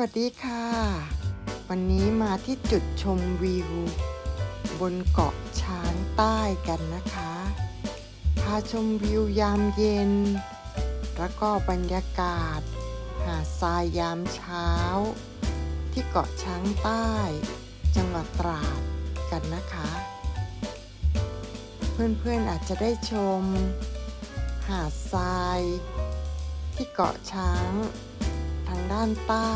วัสดีค่ะ วันนี้มาที่จุดชมวิว บนเกาะช้างใต้กันนะคะ พาชมวิวยามเย็น แล้วก็บรรยากาศ หาดทรายยามเช้า ที่เกาะช้างใต้ จังหวัดตราดกันนะคะ เพื่อนๆอาจจะได้ชม หาดทราย ที่เกาะช้างางด้านใต้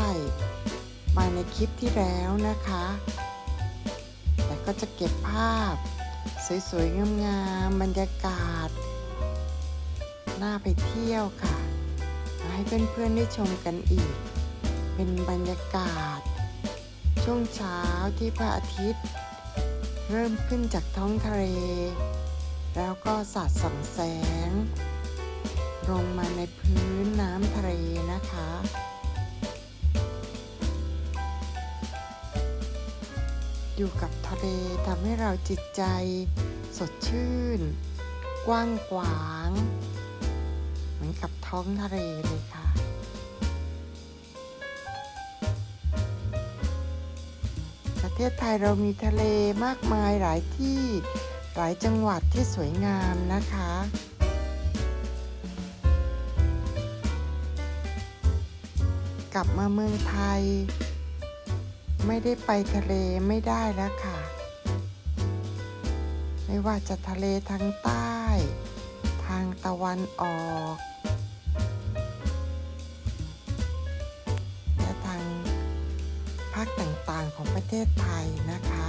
มาในคลิปที่แล้วนะคะ แต่ก็จะเก็บภาพ สวยๆ งามๆ บรรยากาศ น่าไปเที่ยวค่ะมาให้เพื่อนๆ ได้ชมกันอีก เป็นบรรยากาศ ช่วงเช้าที่พระอาทิตย์ เริ่มขึ้นจากท้องทะเล แล้วก็สาดส่องแสง ลงมาในพื้นน้ำทะเลนะคะ อยู่กับทะเลทำให้เราจิตใจ สดชื่น กว้างขวาง เหมือนกับท้องทะเลเลยค่ะ ประเทศไทยเรามีทะเลมากมายหลายที่หลายจังหวัดที่สวยงามนะคะกลับมาเมืองไทย ไม่ได้ไปทะเลไม่ได้แล้วค่ะ ไม่ว่าจะทะเลทางใต้ ทางตะวันออก และทางภาคต่างๆของประเทศไทยนะคะ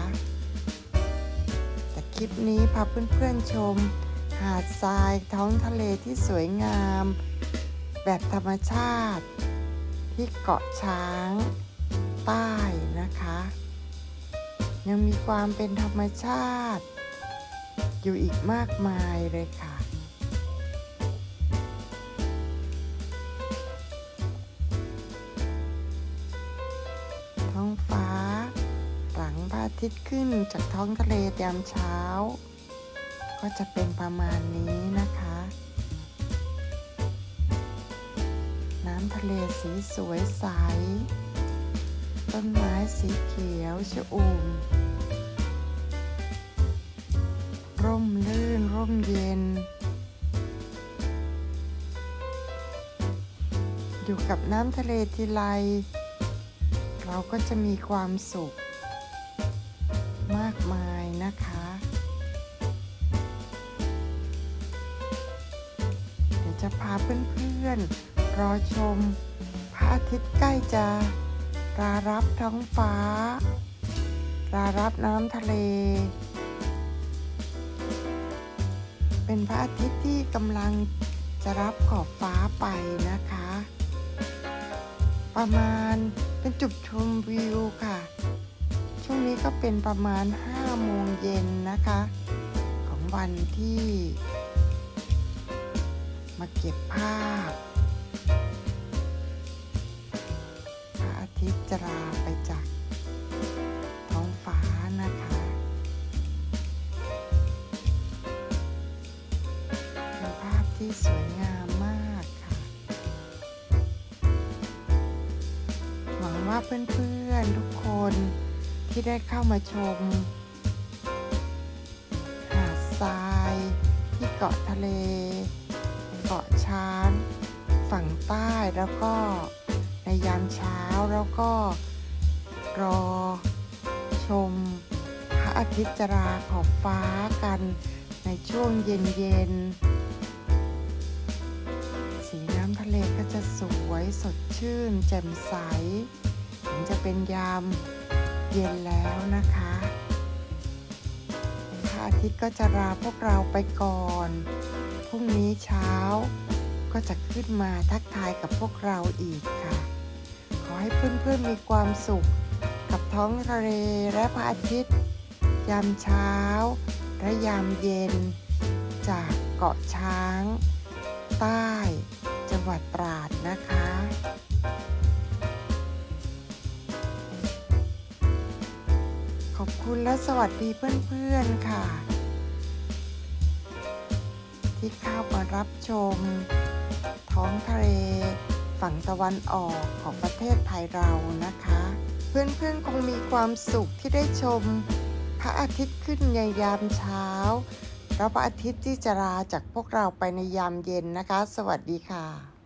แต่คลิปนี้พาเพื่อนๆชม หาดทรายท้องทะเลที่สวยงาม แบบธรรมชาติ ที่เกาะช้าง ใต้นะคะ ยังมีความเป็นธรรมชาติ อยู่อีกมากมายเลยค่ะ ท้องฟ้า หลังพระอาทิตย์ขึ้นจากท้องทะเลยามเช้า ก็จะเป็นประมาณนี้นะคะ น้ำทะเลสีสวยใส ต้นไม้สีเขียวชอุ่ม ร่มรื่น ร่มเย็น อยู่กับน้ำทะเลทีไร เราก็จะมีความสุข มากมายนะคะ เดี๋ยวจะพาเพื่อนๆรอชมพระอาทิตย์ใกล้จะ รารับท้องฟ้ารารับน้ำทะเล เป็นพระอาทิตย์ที่กำลังจะรับขอบฟ้าไปนะคะ ประมาณเป็นจุดชมวิวค่ะ ช่วงนี้ก็เป็นประมาณ 5 โมงเย็นนะคะ ของวันที่ มาเก็บภาพ ทิตย์จะลาไปจากท้องฟ้านะคะ เป็นภาพที่สวยงามมากค่ะ หวังว่าเพื่อนๆทุกคนที่ได้เข้ามาชม หาดทรายที่เกาะทะเล เกาะช้าง ฝั่งใต้แล้วก็ ในยามเช้าแล้วก็รอชมพระอาทิตย์จราขอบฟ้ากันในช่วงเย็นๆสีน้ำทะเลก็จะสวยสดชื่น แจ่มใสถึงจะเป็นยามเย็นแล้วนะคะพระอาทิตย์ก็จะลาพวกเราไปก่อนพรุ่งนี้เช้าก็จะขึ้นมาทักทายกับพวกเราอีกค่ะ ขอให้เพื่อนๆมีความสุข กับท้องทะเลและพระอาทิตย์ ยามเช้า และยามเย็น จากเกาะช้าง ใต้ จังหวัดตราดนะคะขอบคุณและสวัสดีเพื่อนๆค่ะ ที่เข้ามารับชม ท้องทะเล ฝั่งตะวันออกของประเทศไทยเรานะคะ เพื่อนๆคงมีความสุขที่ได้ชม พระอาทิตย์ขึ้นในยามเช้าแล้วพระอาทิตย์ที่จะลาจากพวกเราไปในยามเย็นนะคะ สวัสดีค่ะ